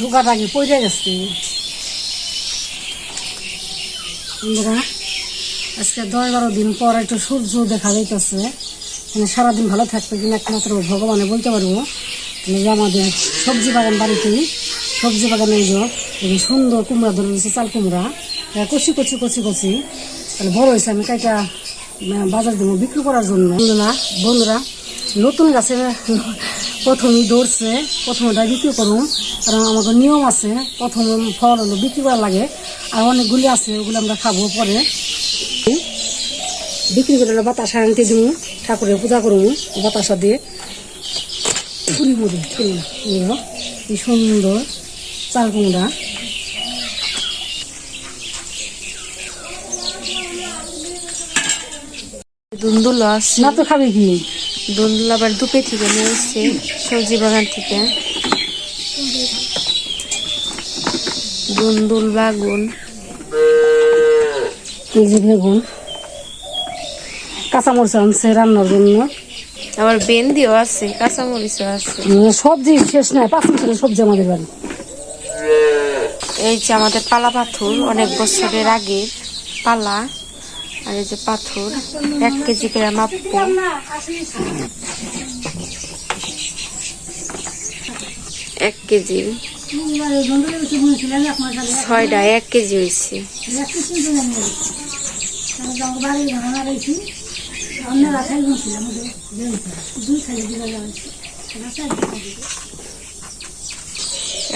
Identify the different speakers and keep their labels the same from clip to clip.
Speaker 1: ঢোকার আগে পড়ে গেছে। বন্ধুরা, আজকে দশ বারো দিন পর একটু সূর্য দেখা যাইতেছে। মানে সারাদিন ভালো থাকবে কিনা একমাত্র ভগবানে বলতে পারব। মানে যে আমাদের সবজি বাগান বাড়িতে সবজি বাগানে এই সুন্দর কুমড়া ধরে রয়েছে, চাল কুমড়া। কচি কচি কচি কচি। তাহলে বড় হয়েছে, আমি কাইটা বাজার দেবো বিক্রি করার জন্য। বন্ধুরা বন্ধুরা, নতুন গাছে প্রথমে ধরছে বিক্রি করুন। কারণ আমাদের নিয়ম আছে, প্রথম ফল হলো বিক্রি করা লাগে, আর অনেকগুলি আছে, ওগুলো আমরা খাব পরে। বিক্রি করে বাতাসা আনতে দিব ঠাকুরের পূজা করুন বাতাসা দিয়ে। পুরি মুড়ি, কি সুন্দর চাল কুমড়া।
Speaker 2: দুন্দুল আছে
Speaker 1: না তো খাবি কি?
Speaker 2: দুন্দুল আবার দুপে থেকে নিয়ে এসছে সবজি বাগান থেকে। দুন্দুল বাগুন।
Speaker 1: এই যে বেগুন। কাঁচামরিচ আনছে রান্নার জন্য।
Speaker 2: আবার বেন্দিও আছে কাঁচামরিচও আছে।
Speaker 1: সবজি শেষ নাই পাঁচ মিনিটের সবজি আমাদের বাড়ি।
Speaker 2: এই যে আমাদের পালা পাথর অনেক বছরের আগে পালা। আর এই যে পাথর, এক কেজি করে মাপবো এক কেজি। ছয়টা, এক কেজি হয়েছে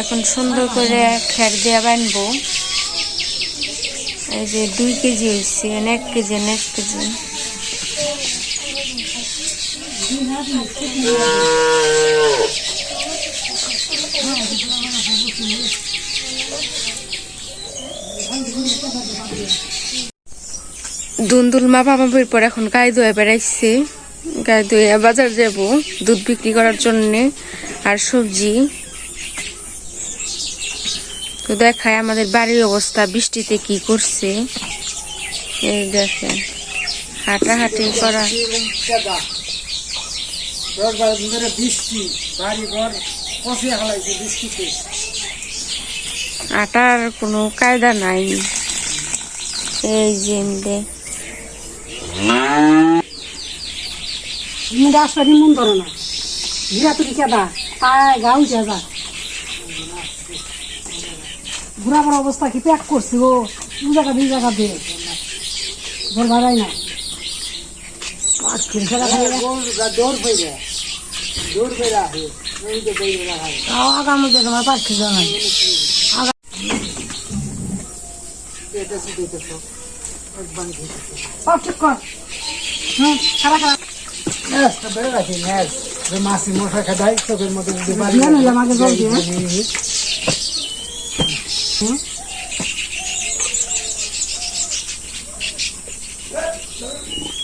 Speaker 2: এখন সুন্দর করে খের দিয়ে বানবো। এই যে দুই কেজি হয়েছে এক কেজি এক কেজি। দুন্দুল মা বাবার পর এখন গায়ে ধোয়া বেড়াইছে। গায়ে ধুয়ে বাজার যাব, দুধ বিক্রি করার জন্যে। আর সবজি তো দেখায় আমাদের বাড়ির অবস্থা বৃষ্টিতে কি করছে। এই দেখেন হাঁটাহাঁটি করা।
Speaker 1: দশ বারো দিন ধরে বৃষ্টি বাড়ি ঘর পচে হালাইছে বৃষ্টিতে।
Speaker 2: আটার কোনো কায়দা নাই। এই যে।
Speaker 1: মুন্ডা আসলে মন ধরে না। তুলি কেদা? পায় গা উঠে যা ঘুরা পড়া অবস্থা কি প্যাক করছি ও দু জায়গা দুই জায়গা দে ঘর ভাড়াই না। আজকের খেলা খাই দৌড় পেয়ে দৌড় পেয়ে আগার মধ্যে তোমার পাঁচ খেলা নাই। সব ঠিক কর হুম খারাপ খারাপ
Speaker 3: মাসি মশা খেদাই চোখের মধ্যে যদি বাড়ি
Speaker 1: দিয়ে নিলাম আগে জল দিয়ে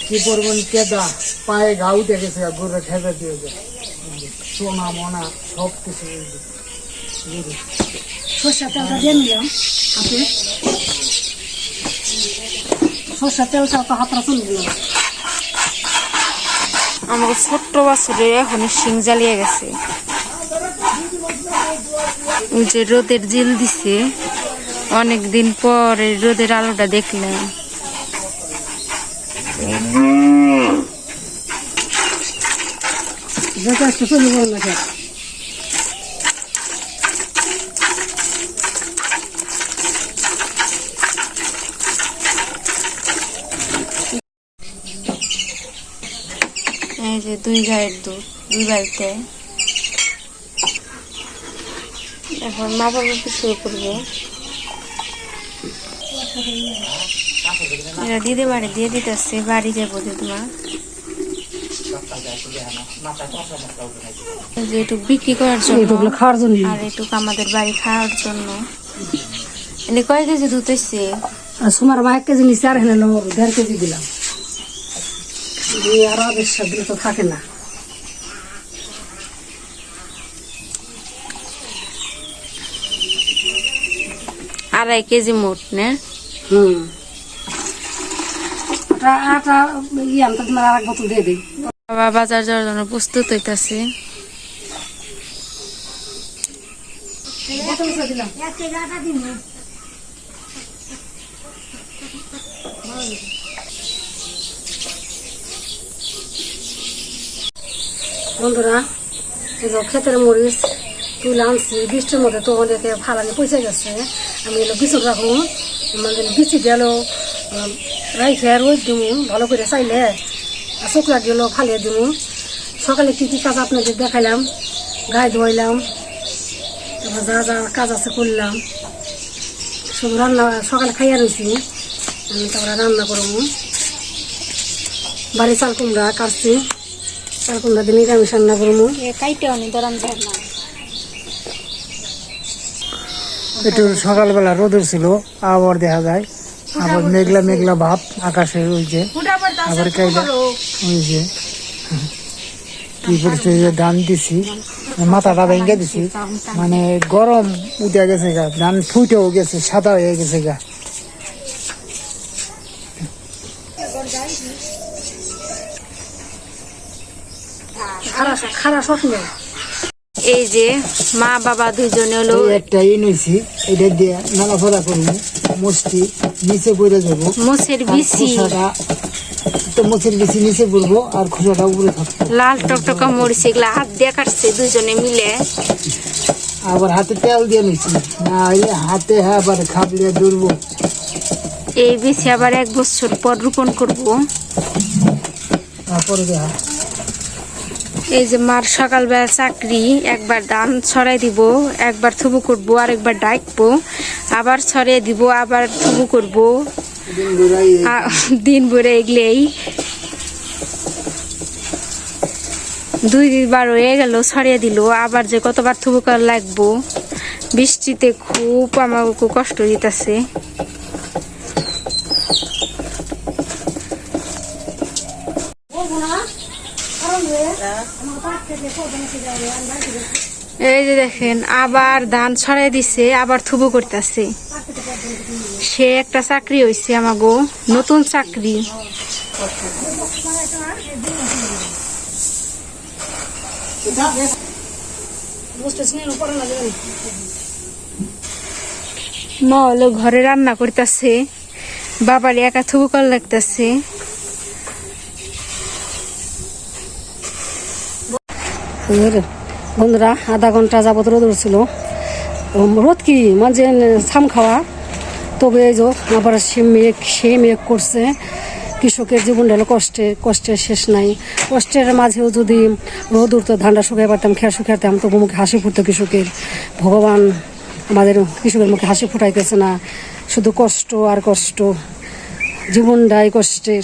Speaker 3: কি পরিমাণ কেদা পায়ে ঘা উঠে গেছে গরুর খেদা দিয়ে যায় সোনা মনা সব কিছু গরু
Speaker 1: সর্ষা তেলটা দিয়ে নিলাম হাতে। সর্ষা তেলটা তো হাতটা চলে দিলাম
Speaker 2: আমাকে ছোট্ট বাছুরে এখন শিং জ্বালিয়ে গেছে। ওই যে রোদের জিল দিছে অনেকদিন পর এই রোদের আলোটা দেখলাম। এই যে দুই গায়ের দুধ দুই বাড়িতে এখন মা বাবা শুরু করব। এরা দিদি বাড়ি দিয়ে দিতেছে বাড়ি যাব দিদিমা একটু বিক্রি করার জন্য
Speaker 1: এইটুকুলো খাওয়ার জন্য।
Speaker 2: আর একটু আমাদের বাড়ি খাওয়ার জন্য। এনে কয় কেজি দুধ এসছে
Speaker 1: আর সুমার মা এক কেজি নিচে আর হেনে দেড় কেজি দিলাম। দিয়ে আর আদেশ দিলে তো থাকে না।
Speaker 2: আড়াই কেজি মোট না?
Speaker 1: হুম। আটা আটা ইয়ে আমি তো তোমার আর এক বোতল দিয়ে দিই।
Speaker 2: বাবা বাজার যাওয়ার জন্য প্রস্তুত হইতাছে।
Speaker 1: বন্ধুরা এই যে ক্ষেতের মরিচ তুলে আনছি বৃষ্টির মধ্যে তো অনেকে ফালানি পয়সা গেছে। আমি এলো বিচুন রাখুন মানে বিচি গেল রাইখে রোদ দিমু ভালো করে চাইলে শুকলা গেল ফালিয়ে দিমু সকালে কী কী কাজ আপনাদের দেখাইলাম, গায়ে ধোয়াইলাম, তারপর যা যা কাজ আছে করলাম। সব রান্না, সকালে খাইয়া রয়েছি আমি তারপরে রান্না করব। বাড়ি চাল কুমড়া কাটছি, চাল কুমড়া দিয়ে নিরামিষ রান্না করব।
Speaker 2: কাইটে অনেক দরান যায় না
Speaker 3: একটু সকালবেলা রোদের ছিল আবার দেখা যায় আবার মেঘলা মেঘলা ভাব আকাশে ওই যে আবার কাইলা ওই যে কি করছে যে ধান দিছি মাথাটা ভেঙে দিছি মানে গরম উঠে গেছে গা ধান ফুটেও গেছে সাদা হয়ে গেছে গা।
Speaker 1: খারা খারা স্বপ্ন
Speaker 2: এই যে মা বাবা দুজনে হলো
Speaker 3: একটা ই নিছি এটা দিয়ে নাড়াফাড়া করব মস্তি নিচে পড়ে যাব।
Speaker 2: মোষের বিচি।
Speaker 3: খোসাটা তো মুখের বেশি নিচে পড়ব আর খোসাটা উপরে থাকবে।
Speaker 2: লাল টকটকা মরিচ এগুলা হাত দিয়ে কাটছে দুইজনে মিলে।
Speaker 3: আবার হাতে তেল দিয়ে নিচ্ছি না হলে হাতে হ্যাঁ আবার খাবলে দুর্ব
Speaker 2: এই বিচি আবার এক বছর পর রোপণ করব।
Speaker 3: তারপরে দেখা।
Speaker 2: এই যে মার সকালবেলা চাকরি, একবার ধান ছড়াই দিব, একবার থুবু করব আর একবার ডাকবো, আবার ছড়িয়ে দিব, আবার থুবু করব।
Speaker 3: দিন
Speaker 2: ভরে এগলেই। দুই বার হয়ে গেল ছড়িয়ে দিল, আবার যে কতবার থুবু করা লাগবো। বৃষ্টিতে খুব আমার খুব কষ্ট দিতেছে এই যে দেখেন, আবার ধান ছড়াই দিছে, আবার থুবু করতেছে সে একটা চাকরি হয়েছে আমাগো, নতুন চাকরি
Speaker 1: বুঝতে শুনে পড়া লাগে না।
Speaker 2: মা হলো ঘরে রান্না করতেছে, বাবার একা থুবু কর লাগতেছে
Speaker 1: বন্ধুরা, আধা ঘণ্টা যাবত রোদ উঠছিল। রোদ কি? মাঝে ছাম খাওয়া। তবে এই যে আবার সে মেঘ সে মেঘ করছে। কৃষকের জীবনটা হলো কষ্টে, কষ্টের শেষ নাই। কষ্টের মাঝেও যদি রোদ উঠতো, ধানটা শুকাই পারতাম, খেয়া শুকাইতাম, তবু মুখে হাসি ফুটতো কৃষকের। ভগবান আমাদের কৃষকের মুখে হাসি ফুটাইতেছে না। শুধু কষ্ট আর কষ্ট। জীবনটাই কষ্টের।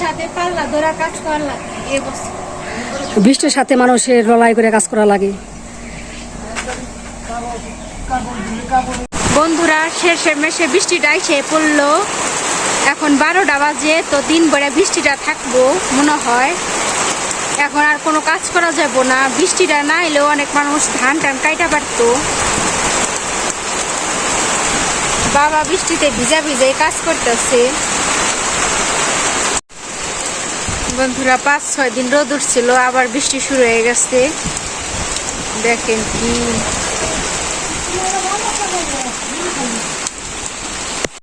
Speaker 2: সাথে পাল্লা ধরা কাজ করার লাগে
Speaker 1: বৃষ্টির সাথে মানুষের লড়াই করে কাজ করা লাগে।
Speaker 2: বন্ধুরা, শেষে মেশে বৃষ্টিটা এসে পড়ল। এখন বারোটা বাজে, তো দিন ভরে বৃষ্টিটা থাকব মনে হয়। এখন আর কোনো কাজ করা যাব না। বৃষ্টিটা না এলেও অনেক মানুষ ধান টান কাইটা পারতো। বাবা বৃষ্টিতে ভিজা ভিজে কাজ করতেছে। বন্ধুরা পাঁচ ছয় দিন রোদ উঠছিল আবার বৃষ্টি শুরু হয়ে গেছে। দেখেন কি